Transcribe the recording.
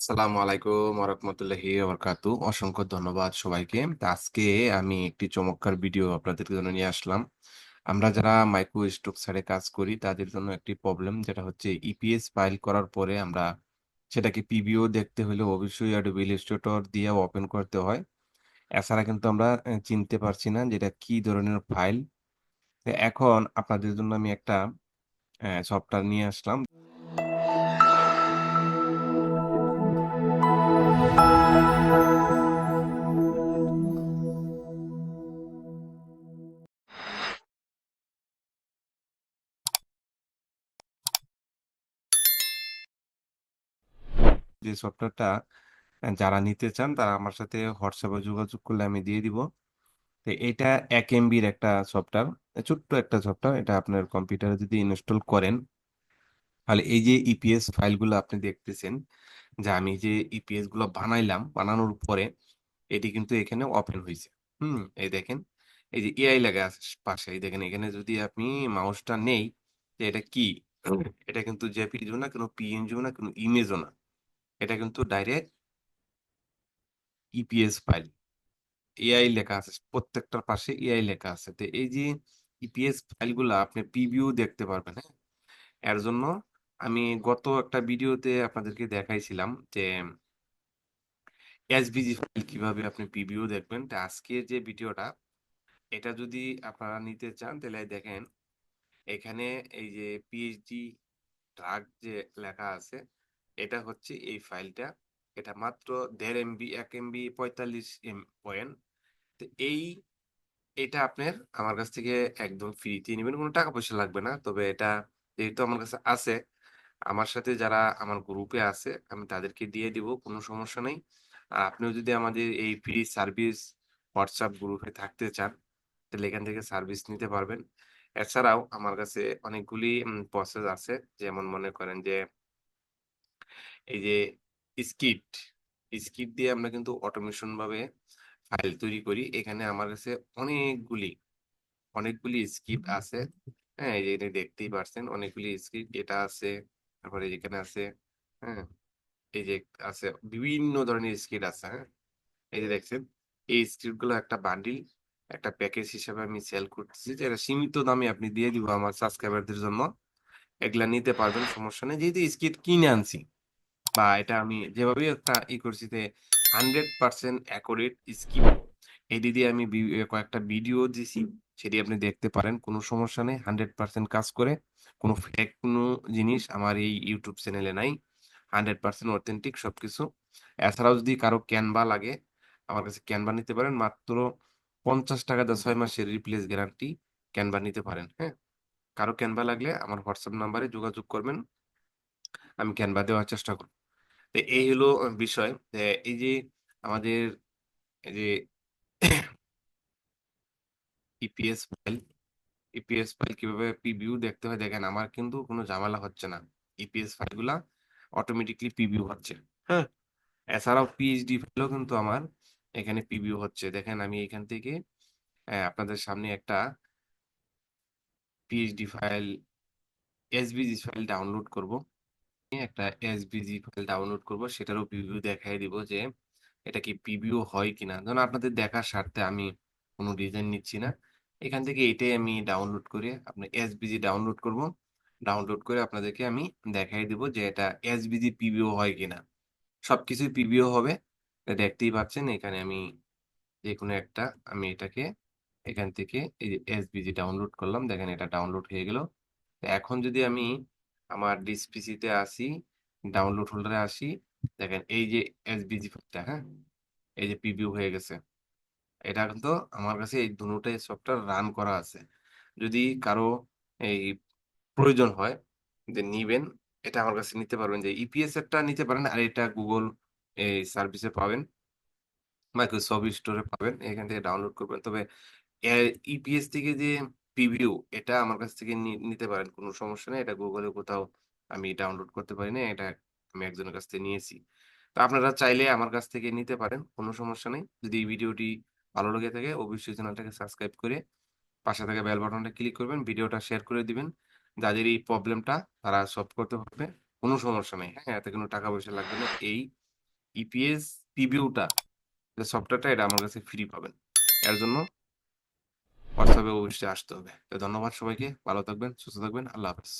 আসসালামু আলাইকুম ওরহমতুল্লাহি ওবরকাতু অসংখ্য ধন্যবাদ সবাইকে। আজকে আমি একটি চমৎকার ভিডিও আপনাদের জন্য নিয়ে আসলাম। আমরা যারা মাইক্রো সাইডে কাজ করি, তাদের জন্য একটি প্রবলেম যেটা হচ্ছে ইপিএস ফাইল করার পরে আমরা সেটাকে পিবিও দেখতে হলে অবশ্যই অ্যাডোবি দিয়ে ওপেন করতে হয়। এছাড়া কিন্তু আমরা চিনতে পারছি না যেটা কি ধরনের ফাইল এখন আপনাদের জন্য আমি একটা সফটওয়্যার নিয়ে আসলাম। যে সফটওয়্যারটা যারা নিতে চান তারা আমার সাথে হোয়াটসঅ্যাপে যোগাযোগ করলে আমি দিয়ে দিব। তো এটা এক এমবির একটা সফটওয়্যার ছোট্ট একটা সফটওয়্যার এটা আপনার কম্পিউটারে যদি ইনস্টল করেন, তাহলে এই যে ইপিএস ফাইলগুলো আপনি দেখতেছেন, যে আমি যে ইপিএসগুলো বানাইলাম, বানানোর পরে এটি কিন্তু এখানে ওপেন হয়েছে হুম, এই দেখেন, এই যে এআই লেখা আছে পাশে, এই দেখেন, এখানে যদি আপনি মাউসটা নেই যে এটা কি? এটা কিন্তু জেপিইজিও না, কোনো পিএনজিও না, কোনো ইমেজও না। এটা কিন্তু ডাইরেক্ট ইপিএস ফাইল এআই লেখা আছে, প্রত্যেকটার পাশে এআই লেখা আছে। তো এই যে ইপিএস ফাইলগুলো আপনি প্রিভিউ দেখতে পারবেন হ্যাঁ? এর জন্য আমি গত একটা ভিডিওতে আপনাদেরকে দেখাইছিলাম যে এসভিজি ফাইল কীভাবে আপনি প্রিভিউ দেখবেন। তো আজকে যে ভিডিওটা, এটা যদি আপনারা নিতে চান, তাহলে দেখেন, এখানে এই যে পিএইচডি ড্রাগ যে লেখা আছে এটা হচ্ছে এই ফাইলটা। এটা মাত্র দেড় এমবি, এক এমবি, পঁয়তাল্লিশ এম, পয়েন্ট। তো এই, এটা আপনার আমার কাছ থেকে একদম ফ্রিতে নেবেন, কোনো টাকা পয়সা লাগবে না। তবে এটা যেহেতু আমার কাছে আছে, আমার সাথে যারা আমার গ্রুপে আছে, আমি তাদেরকে দিয়ে দিব, কোনো সমস্যা নেই। আর আপনিও যদি আমাদের এই ফ্রি সার্ভিস হোয়াটসঅ্যাপ গ্রুপে থাকতে চান, তাহলে এখান থেকে সার্ভিস নিতে পারবেন। এছাড়াও আমার কাছে অনেকগুলি প্রসেস আছে। যেমন মনে করেন যে এই যে স্কিট স্কিট দিয়ে আমরা কিন্তু অটোমেশন ভাবে ফাইল তৈরি করি। এখানে আমার কাছে অনেকগুলি অনেকগুলি স্ক্রিপ্ট আছে। হ্যাঁ এই যে দেখতেই পারছেন, অনেকগুলি স্ক্রিপ্ট এটা আছে, তারপরে এখানে আছে হ্যাঁ এই যে আছে বিভিন্ন ধরনের স্ক্রিপ্ট আছে হ্যাঁ। এই যে দেখছেন, এই স্ক্রিপ্টগুলো একটা বান্ডিল একটা প্যাকেজ হিসেবে আমি সেল করতেছি, যেটা সীমিত দামে আপনি দিয়ে দিব আমার সাবস্ক্রাইবারদের জন্য। এগুলা নিতে পারবেন, সমস্যা নেই। যেহেতু স্ক্রিপ্ট কিনে আনছি বা এটা আমি যেভাবে একটা ই করছি যে হান্ড্রেড পার্সেন্ট অ্যাকুরেট স্কিপ এটি দিয়ে আমি কয়েকটা ভিডিও দিছি, সেটি আপনি দেখতে পারেন, কোনো সমস্যা নেই হান্ড্রেড পার্সেন্ট কাজ করে, কোনো ফেক কোনো জিনিস আমার এই ইউটিউব চ্যানেলে নাই হান্ড্রেড পার্সেন্ট অথেন্টিক সবকিছু। এছাড়াও যদি কারও ক্যানভা লাগে, আমার কাছে ক্যানভা নিতে পারেন, মাত্র পঞ্চাশ টাকা দশ ছয় মাসের রিপ্লেস গ্যারান্টি ক্যানভা নিতে পারেন হ্যাঁ? কারও ক্যানভা লাগলে আমার হোয়াটসঅ্যাপ নাম্বারে যোগাযোগ করবেন, আমি ক্যানভা দেওয়ার চেষ্টা করব। এই হলো বিষয়। এই যে আমাদের যে ইপিএস ফাইল ইপিএস ফাইল কীভাবে প্রিভিউ দেখতে হয় দেখেন, আমার কিন্তু কোনো ঝামেলা হচ্ছে না। ইপিএস ফাইলগুলা অটোমেটিকলি প্রিভিউ হচ্ছে। হ্যাঁ? এছাড়াও পিএইচডি ফাইলও কিন্তু আমার এখানে প্রিভিউ হচ্ছে। দেখেন, আমি এখান থেকে আপনাদের সামনে একটা PhD file SVG file download করব। একটা এসভিজি ফাইল ডাউনলোড করব, সেটারও প্রিভিউ দেখাই দিব যে এটা কি প্রিভিউ হয় কিনা। ধরুন আপনাদের দেখার স্বার্থে আমি কোনো ডিজাইন নিচ্ছি না। এখান থেকে এটাই আমি ডাউনলোড করে আপনি এসবিজি ডাউনলোড করব। ডাউনলোড করে আপনাদেরকে আমি দেখাই দিব যে এটা এসবিজি প্রিভিউ হয় কিনা। সবকিছুই প্রিভিউ হবে, এটা দেখতেই পাচ্ছেন, এখানে আমি যে কোনো একটা আমি এটাকে এখান থেকে এই যে এসবিজি ডাউনলোড করলাম, দেখেন এটা ডাউনলোড হয়ে গেল। এখন যদি আমি আমার ডিসপিসিতে আসি ডাউনলোড হোল্ডারে আসি। দেখেন, এই যে এসবিজি ফাইলটা হ্যাঁ? এই যে প্রিভিউ হয়ে গেছে। এটা কিন্তু আমার কাছে এই দুটোটাই সফটওয়্যার রান করা আছে। যদি কারও এই প্রয়োজন হয়, যে নিবেন, এটা আমার কাছে নিতে পারবেন যে ইপিএস এরটা নিতে পারেন, আর এটা গুগল এই সার্ভিসে পাবেন মাইক্রোসফট স্টোরে পাবেন, এখান থেকে ডাউনলোড করবেন। তবে ইপিএস থেকে যে প্রিভিউ এটা আমার কাছ থেকে নিতে পারেন, কোনো সমস্যা নেই। এটা গুগলে কোথাও আমি ডাউনলোড করতে পারি না এটা আমি একজনের কাছ থেকে নিয়েছি। তো আপনারা চাইলে আমার কাছ থেকে নিতে পারেন, কোনো সমস্যা নেই। যদি এই ভিডিওটি ভালো লেগে থাকে, অবশ্যই চ্যানেলটাকে সাবস্ক্রাইব করে পাশে থাকা বেল বাটনটা ক্লিক করবেন, ভিডিওটা শেয়ার করে দিবেন। যাদের এই প্রবলেমটা তারা সলভ করতে পারবে, কোনো সমস্যা নেই। হ্যাঁ এতে কোনো টাকা পয়সা লাগবে না। এই ইপিএস প্রিভিউটা সফটওয়্যারটা এটা আমার কাছে ফ্রি পাবেন। এর জন্য হোয়াটসঅ্যাপে অবশ্যই আসতে হবে। তো ধন্যবাদ সবাইকে। ভালো থাকবেন সুস্থ থাকবেন। আল্লাহ হাফেজ।